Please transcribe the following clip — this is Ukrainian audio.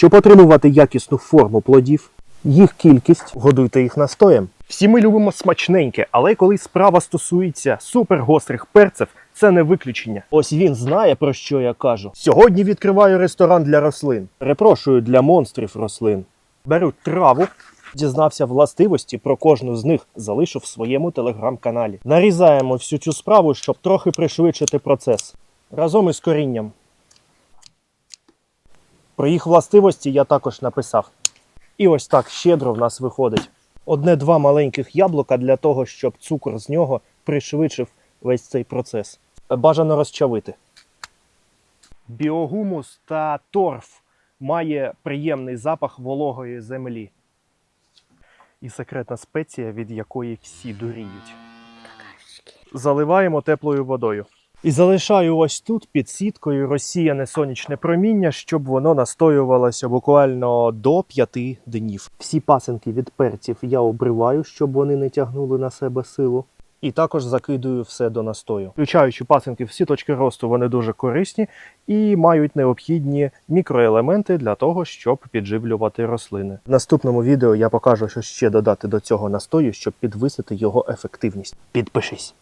Щоб отримувати якісну форму плодів, їх кількість, годуйте їх настоєм. Всі ми любимо смачненьке, але коли справа стосується супергострих перців, це не виключення. Ось він знає про що я кажу. Сьогодні відкриваю ресторан для рослин. Перепрошую для монстрів рослин. Беру траву, дізнався властивості про кожну з них, залишу в своєму телеграм-каналі. Нарізаємо всю цю справу, щоб трохи пришвидшити процес. Разом із корінням. Про їх властивості я також написав. І ось так щедро в нас виходить. Одне-два маленьких яблука для того, щоб цукор з нього пришвидшив весь цей процес. Бажано розчавити. Біогумус та торф має приємний запах вологої землі. І секретна спеція, від якої всі дуріють. Заливаємо теплою водою. І залишаю ось тут під сіткою розсіяне сонячне проміння, щоб воно настоювалося буквально до п'яти днів. Всі пасинки від перців я обриваю, щоб вони не тягнули на себе силу. І також закидую все до настою. Включаючи пасинки, всі точки росту вони дуже корисні і мають необхідні мікроелементи для того, щоб підживлювати рослини. В наступному відео я покажу, що ще додати до цього настою, щоб підвисити його ефективність. Підпишись.